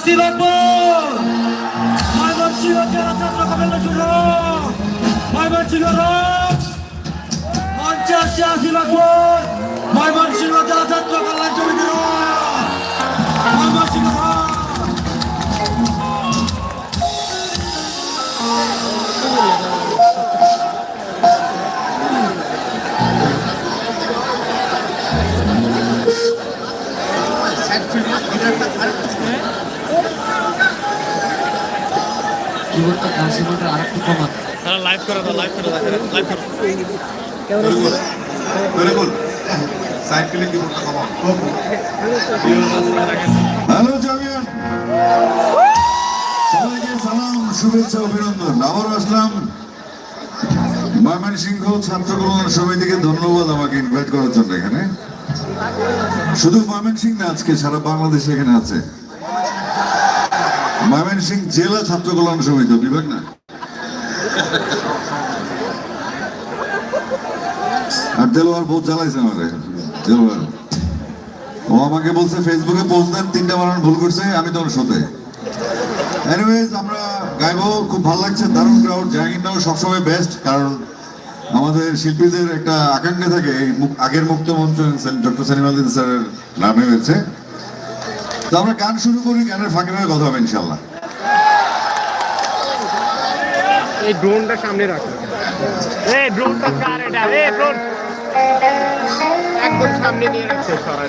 আশি নব্বই ময়মনসিংহ জেলা ছাত্র কমিটি শুরু ময়মনসিংহ রোড পঞ্চাশি আশি নব্বই ময়মনসিংহ জেলা ছাত্র কল্যাণ সমিতি ময়মনসিংহ রোড কিবোর্ডটা কাশিবোর্ডটা আর একটু কমান তারা লাইভ করে দাও লাইভ করে দাও লাইভ করে killing কমাও। হ্যালো জামিয়ান সবাইকে সালাম শুভেচ্ছা অভিনন্দন আবারও আসলাম ময়মনসিংহ ছাত্র কল্যাণ সমিতিকে ধন্যবাদ আমাকে ইনভাইট করার জন্য এখানে শুধু ময়মনসিংহ না আজকে সারা বাংলাদেশ এখানে আছে ময়মনসিংহ জেলা ছাত্র কল্যাণ সমিতি বিভাগ না? আর দেলোয়ার বহুত জ্বালাইছে আমারে দেলোয়ার। ও আমাকে বলছে, ফেসবুকে পোস্ট দেন, তিনটা বানান ভুল করছে, আমি তখন শোতে এনিওয়েজ আমরা গাইবো, খুব ভালো লাগছে, দারুণ ক্রাউড জাহাঙ্গীরটাও সবসময় বেস্ট কারণ আমাদের শিল্পীদের একটা আকাঙ্ক্ষা থাকে আগের মুক্ত মঞ্চ ডক্টর সানিমালদিন স্যারের নামে হয়েছে। আমরা গান শুরু করি, গানের ফাঁকে ফাঁকে কথা হবে ইনশাল্লাহ এই ড্রোনটা সামনে রাখো। এই ড্রোনটা কার এটা? এই ড্রোন। একদম সামনে নিয়ে রাখছে সরাই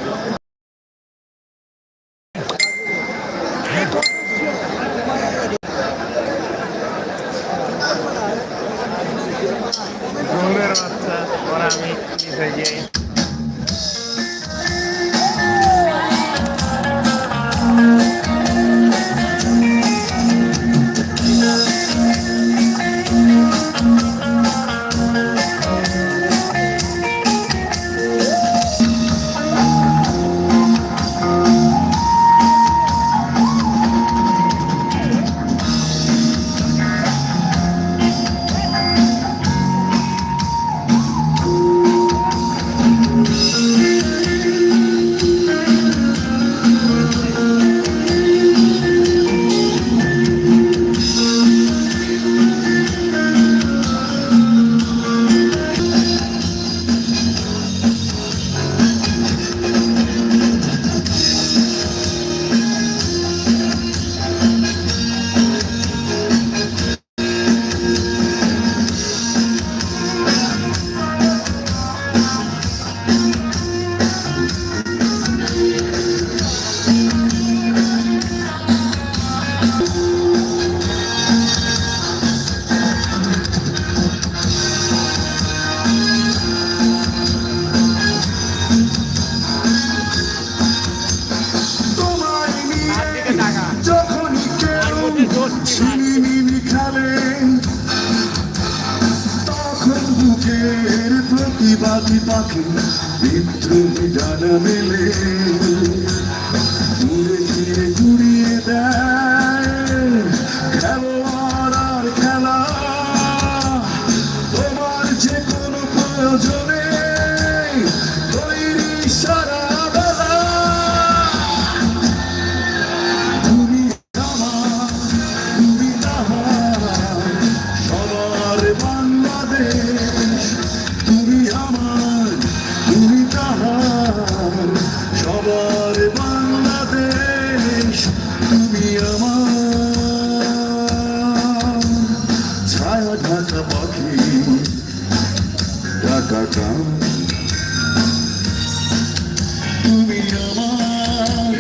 তুমি আমার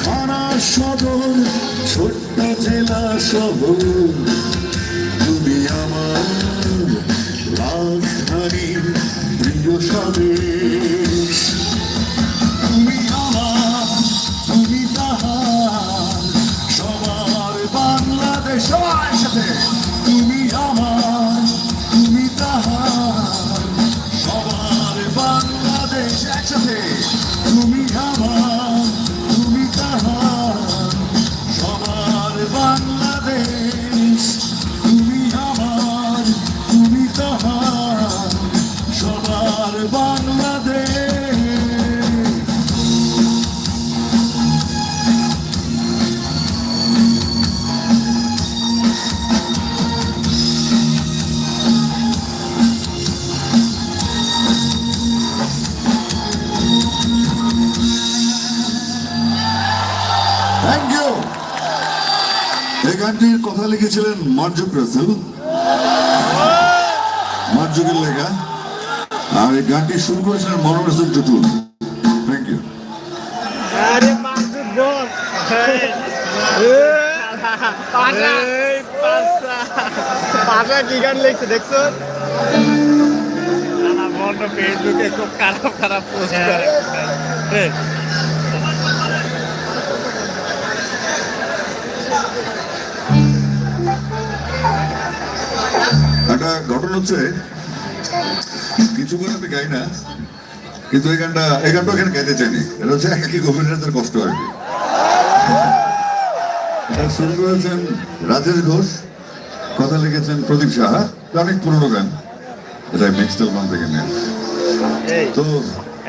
থানা সদর ছোট্ট জেলা শহর। কথা লিখেছিলেন মার্জুক রাসেল মার্জুকের লেখা। আর এই গানটি শুরু করেছিলেন মনোর রাসেল টুটুল থ্যাংক ইউ কি গান লিখছে দেখছ? ফেসবুকে খুব খারাপ খারাপ পোস্ট করে। হচ্ছে কিছু গান আমি গাই না কিন্তু এই গানটা এই গানটা এখানে গাইতে চাইনি। এটা হচ্ছে একাকি গভীর কষ্ট আর কি। এটা শুরু করেছেন রাজেশ ঘোষ কথা লিখেছেন প্রদীপ সাহা। অনেক পুরনো গান। এটা মিক্সড অ্যালবাম থেকে নেন তো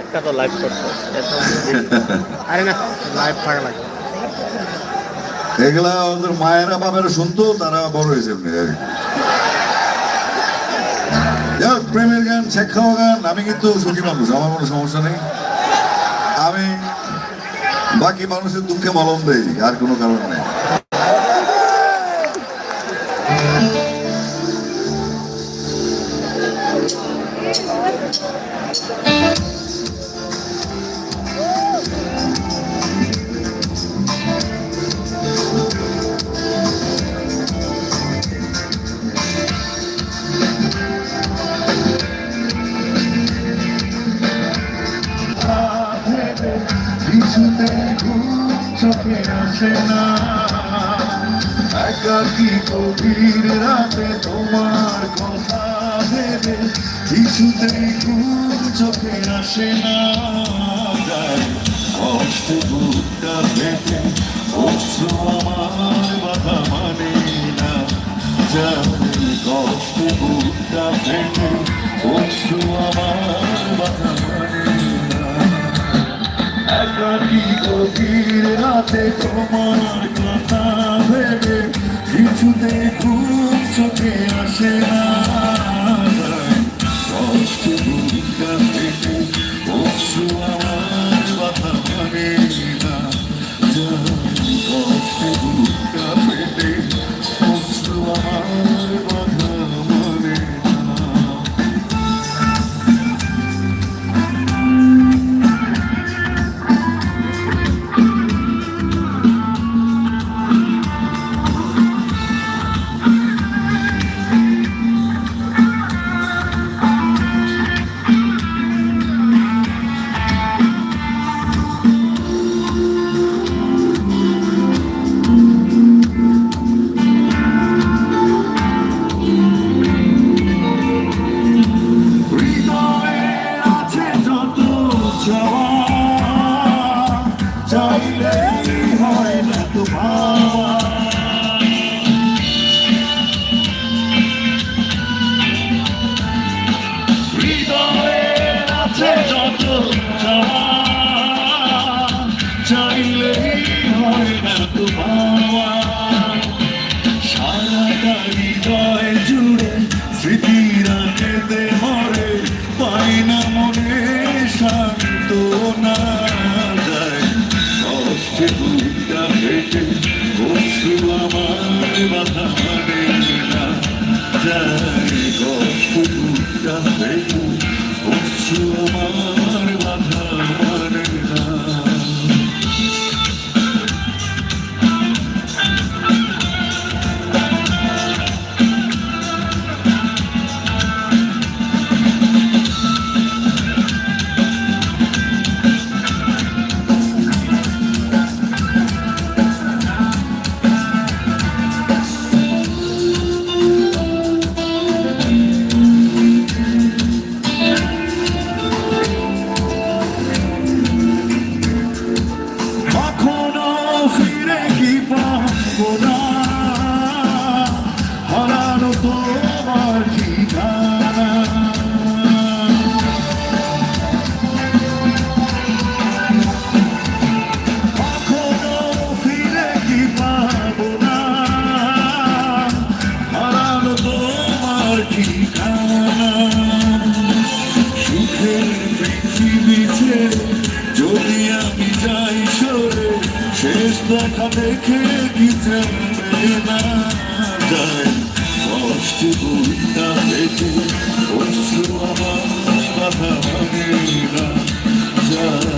একটা তো লাইভ করছ। আরে না লাইভ থাকা লাগে। এগুলা ওদের মায়েরা বাবারা শুনতো তারা বড় হয়েছে এমনি আর। যাই হোক, প্রেমের গান শেখ খাওয়া গান। আমি কিন্তু সুখী মানুষ আমার কোনো সমস্যা নেই। আমি বাকি মানুষের দুঃখে মলম দেই আর কোনো কারণ নেই। কিছুতে একাকি গভীর রাতে তোমার কথা ভেবে কিছুতেই ঘুম চোখে আসে না কষ্ট বুকটা পেটে অশ্রু আমার বাধা মানে না জানি কষ্ট বুকটা পেটে অশ্রু আমার বাধা মানে রাতে তোমার কথা ভেবে কিছুতে খুব চোখে আসে না। চাইলেই হয় না তো দেখা দেখে জানবে না যায় কষ্ট বুকটা পেটে অশ্রু আমার বাধা মানে না যায়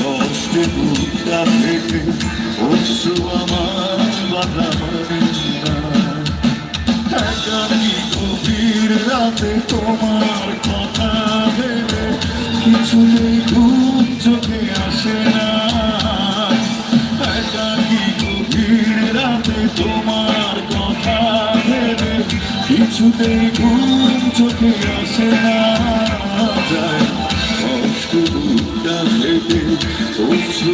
কষ্ট বুকটা পেটে অশ্রু আমার বাধা গভীর রাতে তোমার কথা ভেবে কিছুতেই ঘুম কিছুতেই ঘুম চোখে আসে না যায়। অশ্রু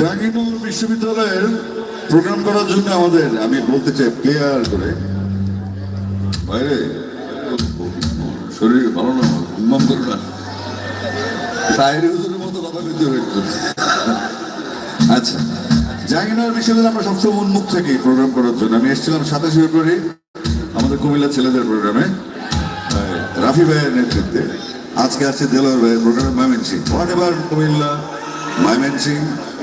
জাহাঙ্গীরনগর বিশ্ববিদ্যালয়ের প্রোগ্রাম করার জন্য আমাদের, আমি বলতে চাই ক্লিয়ার করে। বাইরে, শরীর ভালো না উন্মান করো না। তাইরে হুজুরের মতো কথা বলতে হয়েছে আচ্ছা জাহাঙ্গীরনগর বিশ্ববিদ্যালয়ে আমরা সবসময় উন্মুখ থাকি প্রোগ্রাম করার জন্য। আমি এসেছিলাম সাতাশে ফেব্রুয়ারি, আমাদের কুমিল্লা ছেলেদের প্রোগ্রামে রাফি ভাইয়ের নেতৃত্বে। আজকে আছে দেলোয়ার ভাইয়ের প্রোগ্রামে ময়মনসিং হোয়াট এভার কুমিল্লা? ময়মনসিং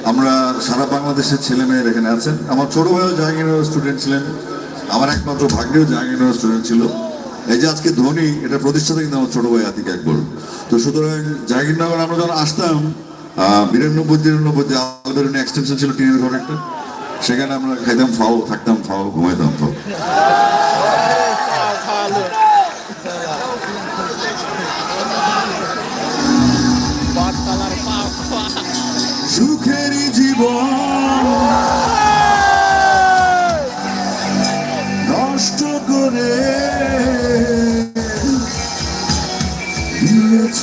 আমরা সারা বাংলাদেশের ছেলে মেয়ের এখানে আছেন। আমার ছোট ভাইও জাহাঙ্গীরনগর স্টুডেন্ট ছিলেন। আমার একমাত্র ভাগ্যেও জাহাঙ্গীরনগর স্টুডেন্ট ছিল। এই যে আজকে ধোনি, এটা প্রতিষ্ঠাতা কিন্তু আমার ছোট ভাই আতিক একবার তো সুতরাং জাহাঙ্গীরনগর আমরা যখন আসতাম বিরানব্বই, তিরানব্বই আলবেরুনি এক্সটেনশন ছিল টিনের ঘর একটা, সেখানে আমরা খাইতাম, ফাও, থাকতাম, ফাও, ঘুমাইতাম, ফাও।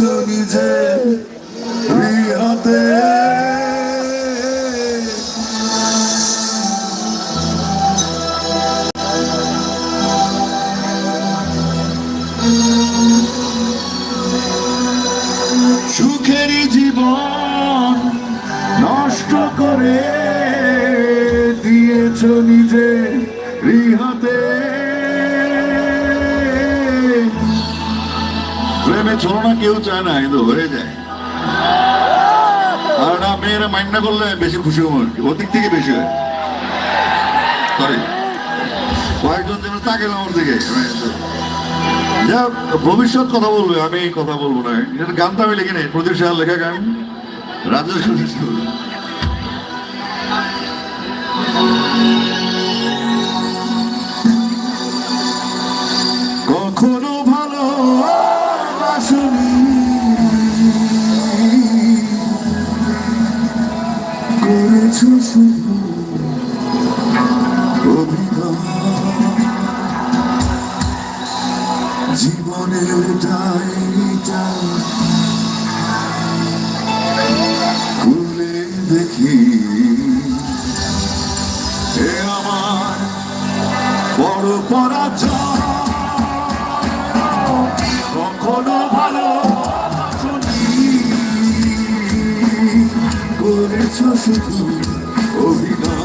有你在 মাইন্ড না করলে বেশি খুশি হব। ওর দিক থেকে বেশি হয়। সরি কয়েকজন যেন তাকে ওর দিকে। যা, ভবিষ্যৎ কথা বলবে, আমি কথা বলব না। এটা গান তো আমি লিখি নাই, প্রদীপ সাহার লেখা গান। রাজেশ করেছ শুধু জীবনের ডায়েরিটা দিয়েছ শুধু অভিনয়।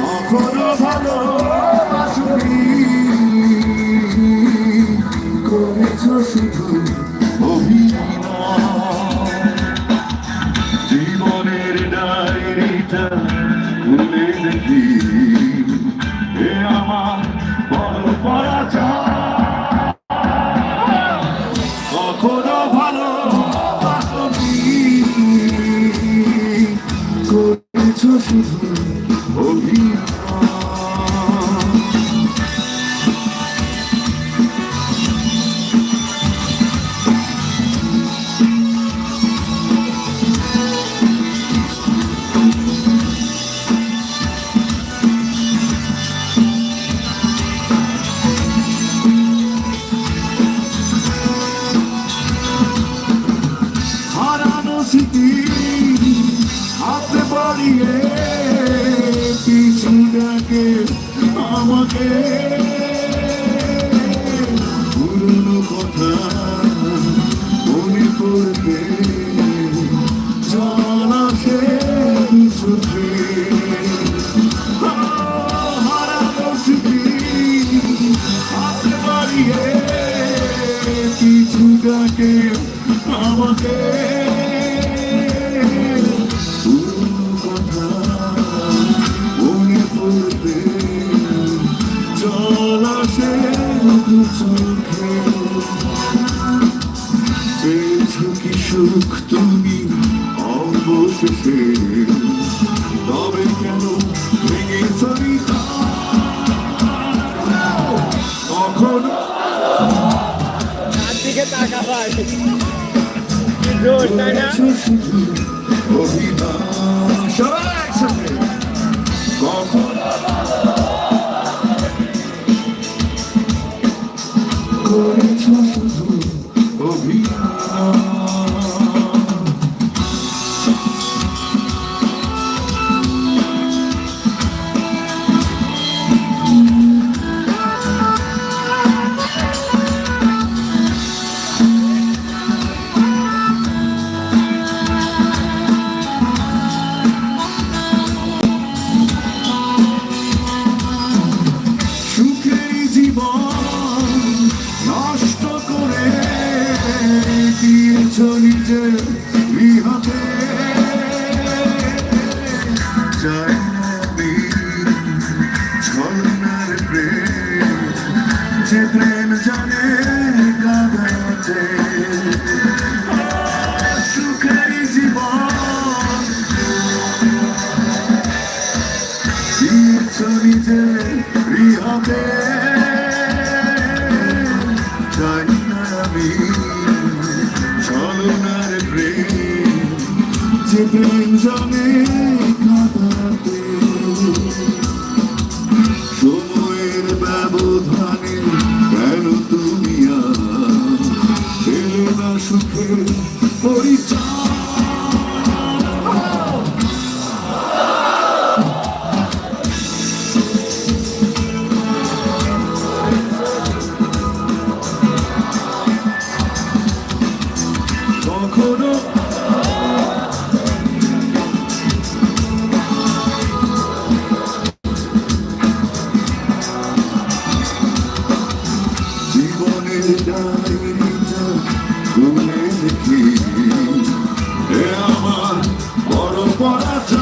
কখনো ভালো বাসুরি করেছ শুধু জীবনের ডায়েরিটা ভুলে দেখি। সুখ তুমি অবশেষে। তবে কেন ভেঙে চলি কখন? কখন? করেছ শুধু যে প্রেম squad.